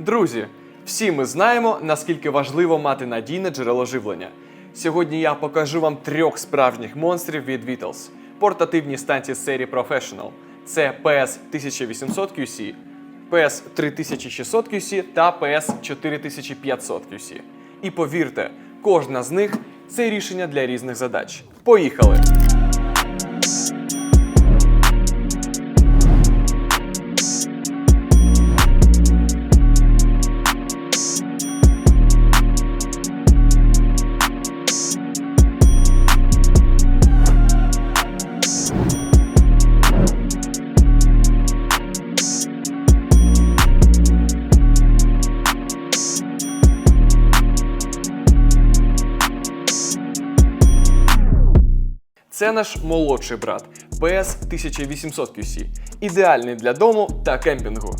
Друзі, всі ми знаємо, наскільки важливо мати надійне джерело живлення. Сьогодні я покажу вам трьох справжніх монстрів від Vitals. Портативні станції серії Professional. Це PS 1800 QC, PS 3600 QC та PS 4500 QC. І повірте, кожна з них це рішення для різних задач. Поїхали! Це наш молодший брат PS 1800 QC, ідеальний для дому та кемпінгу.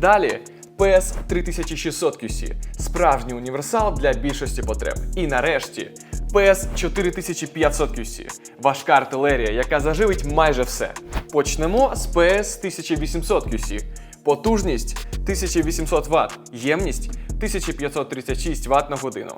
Далі PS 3600 QC, справжній універсал для більшості потреб. І нарешті PS 4500 QC, важка артилерія, яка заживить майже все. Почнемо з PS 1800 QC. Потужність 1800 Вт, ємність 1536 Вт на годину.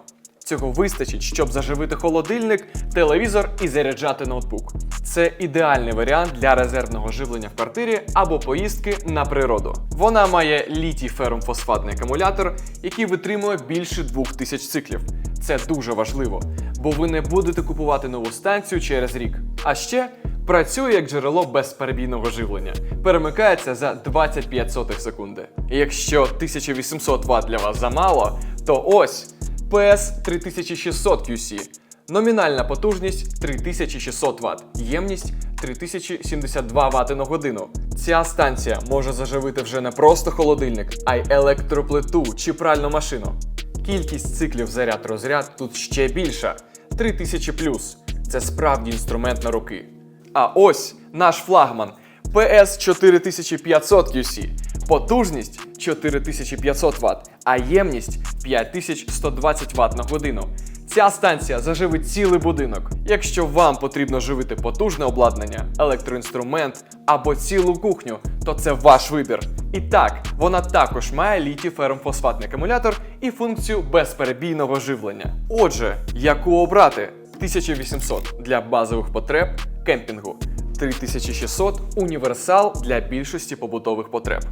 Цього вистачить, щоб заживити холодильник, телевізор і заряджати ноутбук. Це ідеальний варіант для резервного живлення в квартирі або поїздки на природу. Вона має літій ферумфосфатний акумулятор, який витримує більше 2000 циклів. Це дуже важливо, бо ви не будете купувати нову станцію через рік. А ще працює як джерело безперебійного живлення, перемикається за 25 сотих секунди. І якщо 1800 Вт для вас замало, то ось. PS 3600 QC. Номінальна потужність 3600 Вт, ємність 3072 Вт на годину. Ця станція може заживити вже не просто холодильник, а й електроплиту чи пральну машину. Кількість циклів заряд-розряд тут ще більша 3000 плюс. Це справді інструмент на руки. А ось наш флагман PS 4500 QC. Потужність 4500 Вт, а ємність 5120 Вт на годину. Ця станція заживить цілий будинок. Якщо вам потрібно живити потужне обладнання, електроінструмент або цілу кухню, то це ваш вибір. І так, вона також має літій ферромфосфатний акумулятор і функцію безперебійного живлення. Отже, яку обрати? 1800 для базових потреб кемпінгу, 3600 універсал для більшості побутових потреб.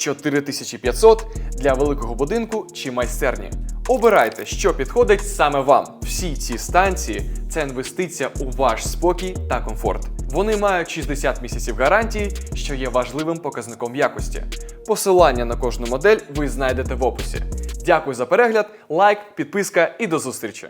4500 для великого будинку чи майстерні. Обирайте, що підходить саме вам. Всі ці станції це інвестиція у ваш спокій та комфорт. Вони мають 60 місяців гарантії, що є важливим показником якості. Посилання на кожну модель ви знайдете в описі. Дякую за перегляд, лайк, підписка і до зустрічі!